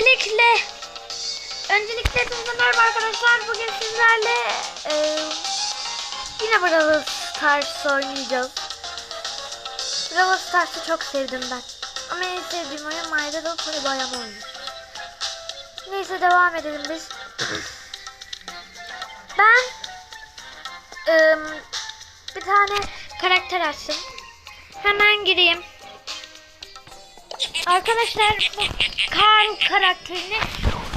Öncelikle Öncelikle hepinize merhaba arkadaşlar. Bugün sizlerle e, yine Brawl Stars oynayacağız. Brawl Stars'ı çok sevdim ben. Ama en sevdiğim oyun My Little Pony Bayan oyunu. Neyse devam edelim biz. ben e, bir tane karakter açtım. Hemen gireyim. Arkadaşlar bu Carl karakterini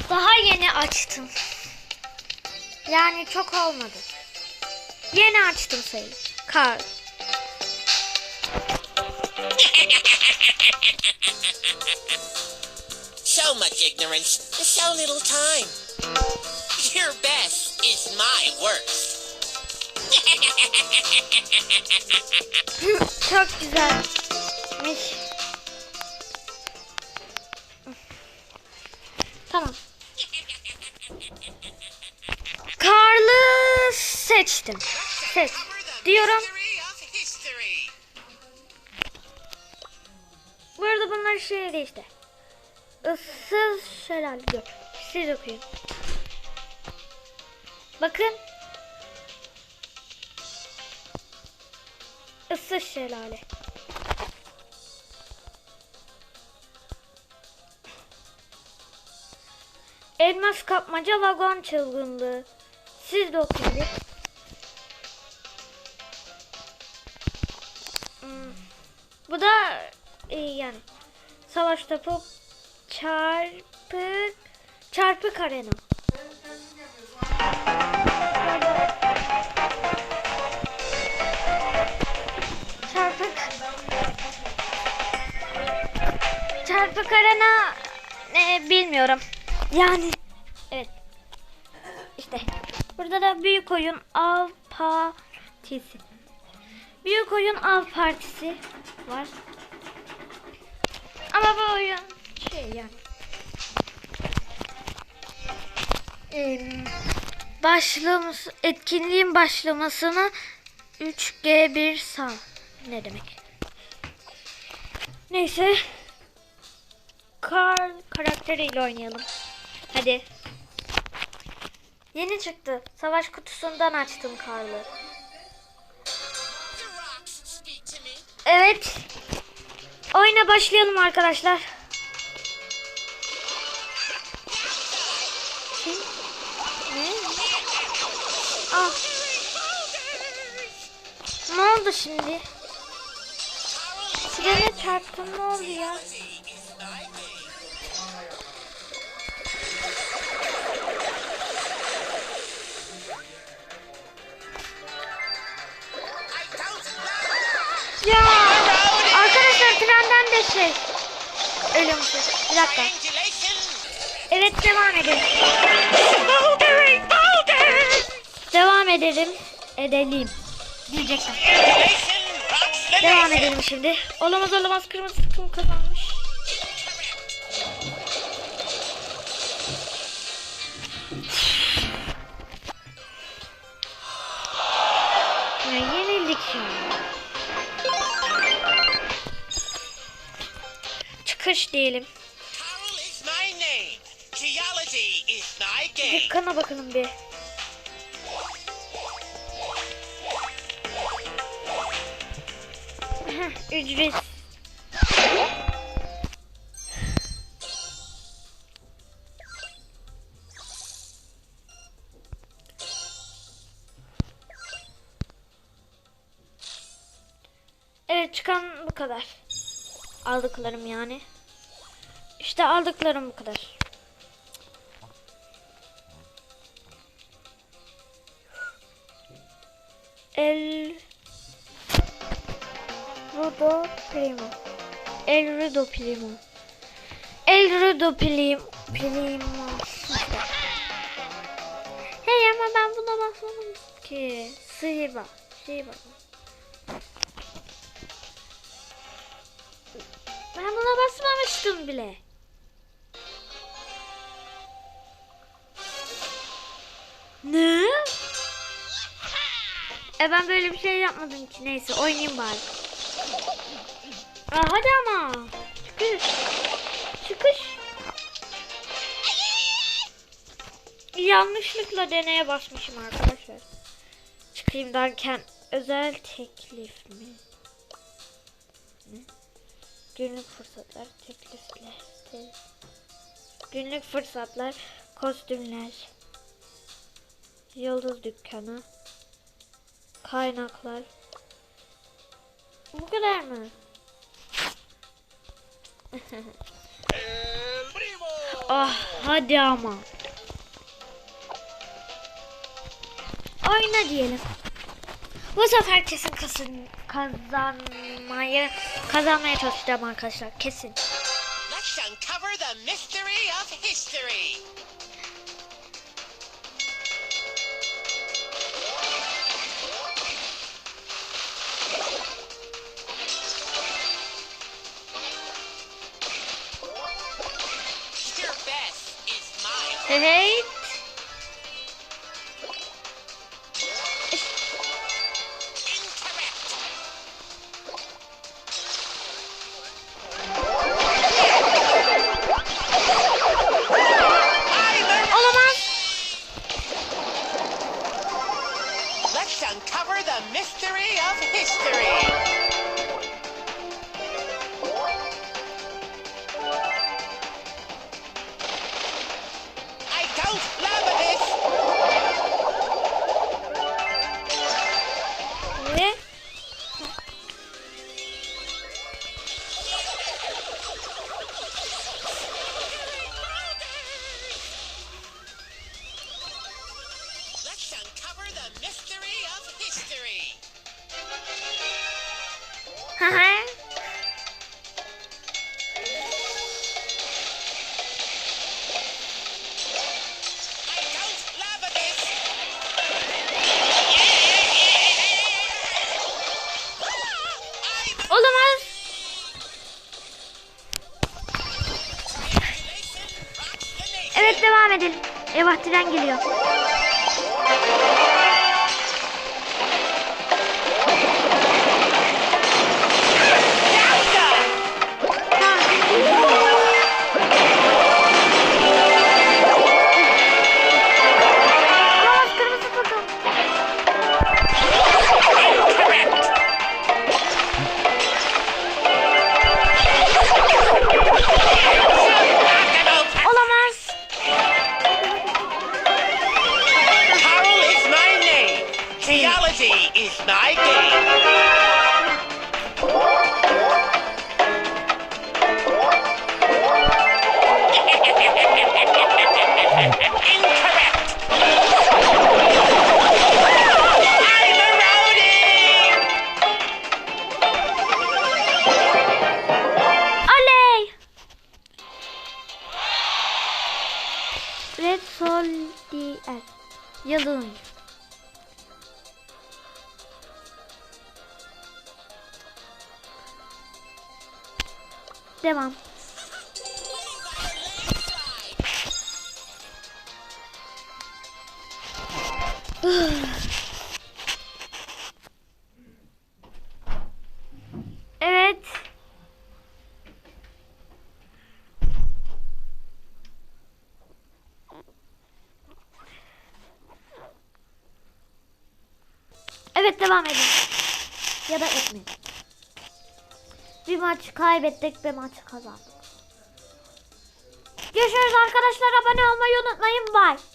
daha yeni açtım. Yani çok olmadı. Yeni açtım sayılır. Carl. So much ignorance, so little time. Your best is my worst. çok güzelmiş. Seçtim. Seç. Diyorum. Bu arada bunlar şey değişti. Issız şelale yok. Siz okuyun. Bakın. Issız şelale. Elmas kapmaca vagon çılgınlığı. Siz de okuyun. E, yani savaş topu çarpık çarpık arena. Çarpık çarpık arena ne bilmiyorum. Yani evet. İşte burada da büyük oyun av partisi. Büyük oyun av partisi var. Ama bu oyun şey yani. Ee, başlaması, etkinliğin başlamasını 3G1 sağ. Ne demek? Neyse. Carl karakteriyle oynayalım. Hadi. Yeni çıktı. Savaş kutusundan açtım me. Evet. Oyuna başlayalım arkadaşlar. Ne? Ah. Ne oldu şimdi? Trene çarptım ne oldu ya? I don't know. Ya arkadaşlar şey ölümsüz. Bir dakika. Evet devam edelim. Devam edelim. Edelim. Diyecektim. Devam edelim şimdi. Olamaz olamaz kırmızı takım kazanmış. My game. Dükkana bakalım bir. Ücret. Evet çıkan bu kadar. Aldıklarım yani. İşte aldıklarım bu kadar. El Rudo Primo. El Rudo Primo. El Rudo Primo. Primo. Hey ama ben buna basmadım ki. Sihir bak. Ben buna basmamıştım bile. Ne? E ben böyle bir şey yapmadım ki. Neyse oynayayım bari. Aa, hadi ama. Çıkış. Çıkış. yanlışlıkla deneye basmışım arkadaşlar. Çıkayım derken özel teklif mi? Günlük fırsatlar, teklifler, te- günlük fırsatlar, kostümler, yıldız dükkanı, kaynaklar. Bu kadar mı? ah hadi ama. Oyna diyelim. Bu sefer kesin kasın, kazanmayı kazanmaya çalışacağım arkadaşlar kesin. Let's uncover the mystery of history. Hey hey. Don't love this. Ve Let's uncover the mystery of history. Hı Eyvah tren geliyor. Yalın. Devam. Evet. Evet devam edin. Ya da etmeyin. Bir maç kaybettik, bir maç kazandık. Görüşürüz arkadaşlar. Abone olmayı unutmayın. Bye.